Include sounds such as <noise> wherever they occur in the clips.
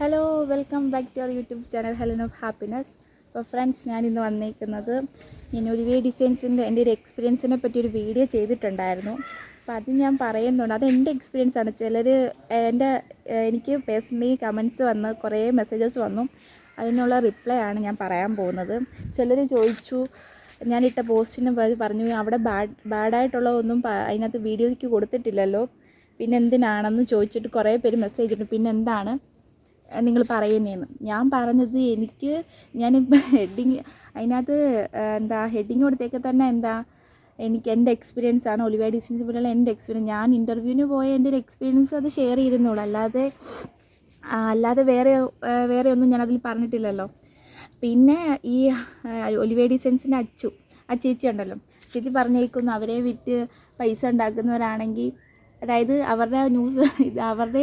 Hello welcome back to our YouTube channel Helen of happiness അപ്പോൾ friends ഞാൻ ഇന്ന് വന്നേക്കുന്നത് ഞാൻ ഒരു ഡിസൈൻസിന്റെ എന്റെ ഒരു എക്സ്പീരിയൻസിനെ പറ്റി ഒരു വീഡിയോ ചെയ്തിട്ടുണ്ടായിരുന്നു. അപ്പോൾ അത് ഞാൻ പറയുന്നുണ്ട്. അത് എന്റെ എക്സ്പീരിയൻസ് ആണ്. ചിലർ എന്റെ എനിക്ക് പേഴ്സണലി കമൻസ് വന്ന് കുറേ മെസ്സേജസ് വന്നു. അതിനുള്ള റിപ്ലൈ ആണ് ഞാൻ പറയാൻ പോകുന്നത്. ചിലർ ചോദിച്ചു ഞാനിട്ട പോസ്റ്റിന് പറഞ്ഞു അവിടെ ബാഡ് ബാഡായിട്ടുള്ള ഒന്നും അതിനകത്ത് വീഡിയോയ്ക്ക് കൊടുത്തിട്ടില്ലല്ലോ. പിന്നെ എന്തിനാണെന്ന് ചോദിച്ചിട്ട് കുറേ പേര് മെസ്സേജ് ഇട്ടു. പിന്നെ എന്താണ്? നിങ്ങൾ പറയുന്നതെന്ന് ഞാൻ പറഞ്ഞത് എനിക്ക് ഞാൻ ഹെഡിങ് അതിനകത്ത് എന്താ ഹെഡിങ് കൊടുത്തേക്ക് തന്നെ എന്താ എനിക്ക് എന്റെ എക്സ്പീരിയൻസ് ആണ് ഒലിവ ഡിസ്റ്റൻസ് പോലുള്ള എന്റെ എക്സ്പീരിയൻസ് ഞാൻ ഇന്റർവ്യൂവിന് പോയ എന്റെ ഒരു എക്സ്പീരിയൻസ് അത് ഷെയർ ചെയ്തെന്നുള്ളൂ അല്ലാതെ അല്ലാതെ വേറെ വേറെ ഒന്നും ഞാനതിൽ പറഞ്ഞിട്ടില്ലല്ലോ. പിന്നെ ഈ ഒലിവ ഡിസൈൻസിന്റെ അച്ചു ആ ചേച്ചി ഉണ്ടല്ലോ. ചേച്ചി പറഞ്ഞേക്കുന്നു അവരെ വിറ്റ് പൈസ ഉണ്ടാക്കുന്നവരാണെങ്കിൽ അതായത് അവരുടെ ന്യൂസ് ഇത് അവരുടെ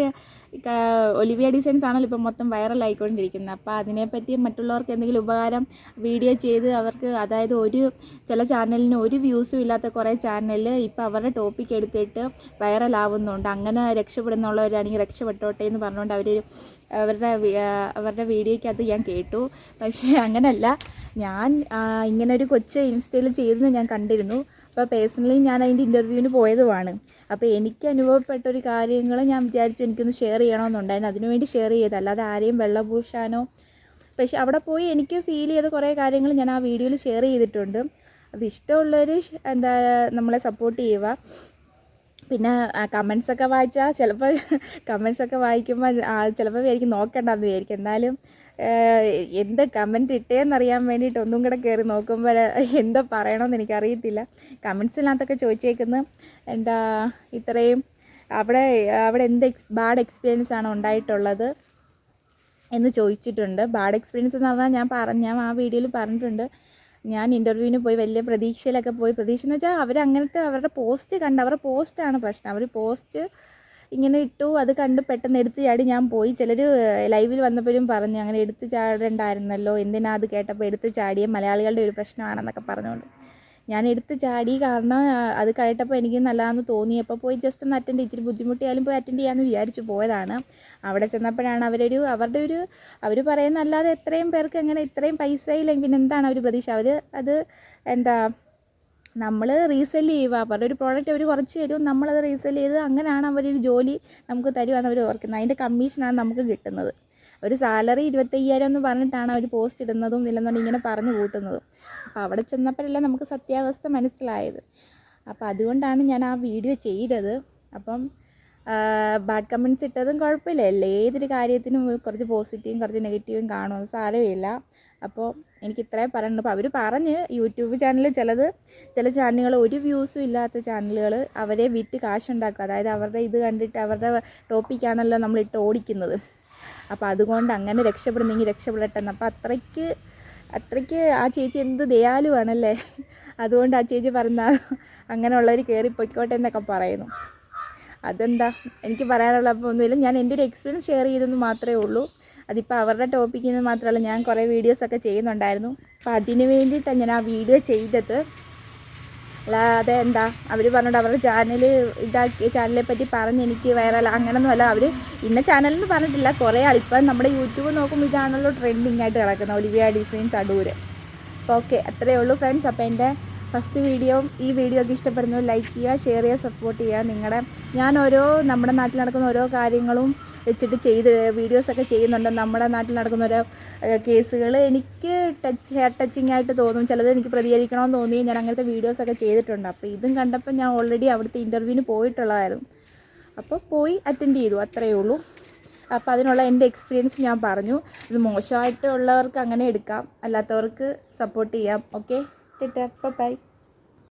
ഒലിവിയ ഡിസൈൻസ് ആണല്ലോ ഇപ്പം മൊത്തം വൈറലായിക്കൊണ്ടിരിക്കുന്നത്. അപ്പോൾ അതിനെപ്പറ്റി മറ്റുള്ളവർക്ക് എന്തെങ്കിലും ഉപകാരം വീഡിയോ ചെയ്ത് അവർക്ക് അതായത് ഒരു ചില ചാനലിന് ഒരു വ്യൂസും ഇല്ലാത്ത കുറേ ചാനലിൽ ഇപ്പോൾ അവരുടെ ടോപ്പിക് എടുത്തിട്ട് വൈറലാവുന്നുണ്ട്. അങ്ങനെ രക്ഷപ്പെടുന്നുള്ളവരാണെങ്കിൽ രക്ഷപ്പെട്ടോട്ടെ എന്ന് പറഞ്ഞുകൊണ്ട് അവർ അവരുടെ അവരുടെ വീഡിയോയ്ക്കകത്ത് ഞാൻ കേട്ടു. പക്ഷേ അങ്ങനല്ല. ഞാൻ ഇങ്ങനൊരു കൊച്ച് ഇൻസ്റ്റയിൽ ചെയ്തെന്ന് ഞാൻ കണ്ടിരുന്നു. അപ്പോൾ പേഴ്സണലി ഞാൻ അതിന്റെ ഇന്റർവ്യൂവിന് പോയതുമാണ്. അപ്പോൾ എനിക്ക് അനുഭവപ്പെട്ട ഒരു കാര്യങ്ങൾ ഞാൻ വിചാരിച്ചു എനിക്കൊന്ന് ഷെയർ ചെയ്യണമെന്നുണ്ടായിരുന്നു. അതിനുവേണ്ടി ഷെയർ ചെയ്ത് അല്ലാതെ ആരെയും വെള്ളപൂശാനോ പക്ഷെ അവിടെ പോയി എനിക്ക് ഫീൽ ചെയ്ത കുറേ കാര്യങ്ങൾ ഞാൻ ആ വീഡിയോയിൽ ഷെയർ ചെയ്തിട്ടുണ്ട്. അത് ഇഷ്ടമുള്ളവർ എന്താ നമ്മളെ സപ്പോർട്ട് ചെയ്യുക. പിന്നെ കമൻസൊക്കെ വായിച്ചാൽ ചിലപ്പോൾ കമൻസൊക്കെ <laughs> വായിക്കുമ്പോൾ ചിലപ്പോൾ വിചാരിക്കും നോക്കണ്ടെന്ന് വിചാരിക്കും. എന്നാലും എന്ത് കമന്റ് ഇട്ടേന്നറിയാൻ വേണ്ടിയിട്ട് ഒന്നും കൂടെ കയറി നോക്കുമ്പോൾ എന്താ പറയണമെന്ന് എനിക്കറിയത്തില്ല. കമൻസിനകത്തൊക്കെ ചോദിച്ചേക്കുന്നത് എന്താ ഇത്രയും അവിടെ അവിടെ എന്ത് എക്സ് ബാഡ് എക്സ്പീരിയൻസ് ആണ് ഉണ്ടായിട്ടുള്ളത് എന്ന് ചോദിച്ചിട്ടുണ്ട്. ബാഡ് എക്സ്പീരിയൻസ് എന്ന് പറഞ്ഞാൽ ഞാൻ പറഞ്ഞ ഞാൻ ആ വീഡിയോയിൽ പറഞ്ഞിട്ടുണ്ട്. ഞാൻ ഇന്റർവ്യൂവിന് പോയി വലിയ പ്രതീക്ഷയിലൊക്കെ പോയി. പ്രതീക്ഷ എന്ന് വെച്ചാൽ അവർ അങ്ങനത്തെ അവരുടെ പോസ്റ്റ് കണ്ട് അവരുടെ പോസ്റ്റാണ് പ്രശ്നം. അവർ പോസ്റ്റ് ഇങ്ങനെ ഇട്ടു അത് കണ്ട് പെട്ടെന്ന് എടുത്ത് ചാടി ഞാൻ പോയി. ചിലർ ലൈവിൽ വന്നപ്പോഴും പറഞ്ഞു അങ്ങനെ എടുത്ത് ചാടേണ്ടായിരുന്നല്ലോ. എന്തിനാ അത് കേട്ടപ്പോൾ എടുത്ത് ചാടിയ? മലയാളികളുടെ ഒരു പ്രശ്നമാണെന്നൊക്കെ പറഞ്ഞുകൊണ്ട്. ഞാൻ എടുത്ത് ചാടി കാരണം അത് കേട്ടപ്പോൾ എനിക്ക് നല്ലതാണെന്ന് തോന്നി. അപ്പോൾ പോയി ജസ്റ്റ് ഒന്ന് അറ്റൻഡ് ഇച്ചിരി ബുദ്ധിമുട്ടിയാലും പോയി അറ്റൻഡ് ചെയ്യാമെന്ന് വിചാരിച്ചു പോയതാണ്. അവിടെ ചെന്നപ്പോഴാണ് അവരൊരു അവരുടെ ഒരു അവർ പറയുന്ന അല്ലാതെ എത്രയും പേർക്ക് അങ്ങനെ ഇത്രയും പൈസ ഇല്ലെങ്കിൽ പിന്നെ എന്താണ് അവർ പ്രതീക്ഷ? അവർ അത് എന്താ നമ്മൾ റീസെൽ ചെയ്യുക. അവരുടെ ഒരു പ്രോഡക്റ്റ് അവർ കുറച്ച് തരും. നമ്മളത് റീസെൽ ചെയ്ത് അങ്ങനെയാണ് അവരൊരു ജോലി നമുക്ക് തരുവാന്ന് അവർ ഓർക്കുന്നത്. അതിന്റെ കമ്മീഷനാണ് നമുക്ക് കിട്ടുന്നത്. ഒരു സാലറി ഇരുപത്തയ്യായിരം എന്ന് പറഞ്ഞിട്ടാണ് അവർ പോസ്റ്റ് ഇടുന്നതും ഇല്ലെന്നുണ്ടെങ്കിൽ ഇങ്ങനെ പറഞ്ഞു കൂട്ടുന്നതും. അപ്പോൾ അവിടെ ചെന്നപ്പോഴല്ലേ നമുക്ക് സത്യാവസ്ഥ മനസ്സിലായത്. അപ്പോൾ അതുകൊണ്ടാണ് ഞാൻ ആ വീഡിയോ ചെയ്തത്. അപ്പം ബാഡ് കമൻസ് ഇട്ടതും കുഴപ്പമില്ല. അല്ലേ? ഏതൊരു കാര്യത്തിനും കുറച്ച് പോസിറ്റീവും കുറച്ച് നെഗറ്റീവും കാണും. അത് സാരമില്ല. അപ്പോൾ എനിക്ക് ഇത്രയും പറയുന്നുണ്ട് അപ്പോൾ അവർ പറഞ്ഞ് യൂട്യൂബ് ചാനൽ ചിലത് ചില ചാനലുകൾ ഒരു വ്യൂസും ഇല്ലാത്ത ചാനലുകൾ അവരെ വിറ്റ് കാശുണ്ടാക്കും. അതായത് അവരുടെ ഇത് കണ്ടിട്ട് അവരുടെ ടോപ്പിക്കാണല്ലോ നമ്മൾ ഇട്ട് ഓടിക്കുന്നത്. അപ്പോൾ അതുകൊണ്ട് അങ്ങനെ രക്ഷപ്പെടുന്നെങ്കിൽ രക്ഷപ്പെടട്ടെ എന്ന്. അപ്പോൾ അത്രയ്ക്ക് അത്രയ്ക്ക് ആ ചേച്ചി എന്ത് ദയാലുവാണല്ലേ? അതുകൊണ്ട് ആ ചേച്ചി പറഞ്ഞ അങ്ങനെയുള്ളവർ കയറി പൊയ്ക്കോട്ടെ എന്നൊക്കെ പറയുന്നു. അതെന്താ? എനിക്ക് പറയാനുള്ള അപ്പോൾ ഒന്നുമില്ല. ഞാൻ എന്റെ ഒരു എക്സ്പീരിയൻസ് ഷെയർ ചെയ്തെന്ന് മാത്രമേ ഉള്ളൂ. അതിപ്പോൾ അവരുടെ ടോപ്പിക്കിൽ നിന്ന് മാത്രമല്ല ഞാൻ കുറേ വീഡിയോസൊക്കെ ചെയ്യുന്നുണ്ടായിരുന്നു. അപ്പോൾ അതിന് വേണ്ടിയിട്ടാണ് ഞാൻ ആ വീഡിയോ ചെയ്തത്. അല്ലാതെ എന്താ അവർ പറഞ്ഞിട്ട് അവരുടെ ചാനൽ ഇതാക്കി ചാനലിനെ പറ്റി പറഞ്ഞ് എനിക്ക് വൈറൽ അങ്ങനെയൊന്നുമല്ല അവർ ഇന്ന ചാനലെന്ന് പറഞ്ഞിട്ടില്ല. കുറേ ആൾ ഇപ്പം നമ്മുടെ യൂട്യൂബ് നോക്കുമ്പോൾ ഇതാണല്ലോ ട്രെൻഡിങ് ആയിട്ട് കിടക്കുന്നത് ഒലിവിയ ഡിസൈൻസ് അടൂർ ഓക്കെ അത്രയേ ഉള്ളൂ ഫ്രണ്ട്സ് അപ്പോൾ എന്റെ ഫസ്റ്റ് വീഡിയോ ഈ വീഡിയോ ഒക്കെ ഇഷ്ടപ്പെടുന്നു ലൈക്ക് ചെയ്യുക ഷെയർ ചെയ്യുക സപ്പോർട്ട് ചെയ്യുക. നിങ്ങളുടെ ഞാൻ ഓരോ നമ്മുടെ നാട്ടിൽ നടക്കുന്ന ഓരോ കാര്യങ്ങളും വെച്ചിട്ട് ചെയ്ത് വീഡിയോസൊക്കെ ചെയ്യുന്നുണ്ട്. നമ്മുടെ നാട്ടിൽ നടക്കുന്ന ഓരോ കേസുകൾ എനിക്ക് ടച്ച് ഹെയർ ടച്ചിങ് ആയിട്ട് തോന്നും. ചിലത് എനിക്ക് പ്രതികരിക്കണമെന്ന് തോന്നി. ഞാൻ അങ്ങനത്തെ വീഡിയോസൊക്കെ ചെയ്തിട്ടുണ്ട്. അപ്പോൾ ഇതും കണ്ടപ്പോൾ ഞാൻ ഓൾറെഡി അവിടുത്തെ ഇന്റർവ്യൂവിന് പോയിട്ടുള്ളതായിരുന്നു. അപ്പോൾ പോയി അറ്റൻഡ് ചെയ്തു. അത്രയേ ഉള്ളൂ. അപ്പോൾ അതിനുള്ള എന്റെ എക്സ്പീരിയൻസ് ഞാൻ പറഞ്ഞു. ഇത് മോശമായിട്ടുള്ളവർക്ക് അങ്ങനെ എടുക്കാം. അല്ലാത്തവർക്ക് സപ്പോർട്ട് ചെയ്യാം. Okay ta da. Bye bye.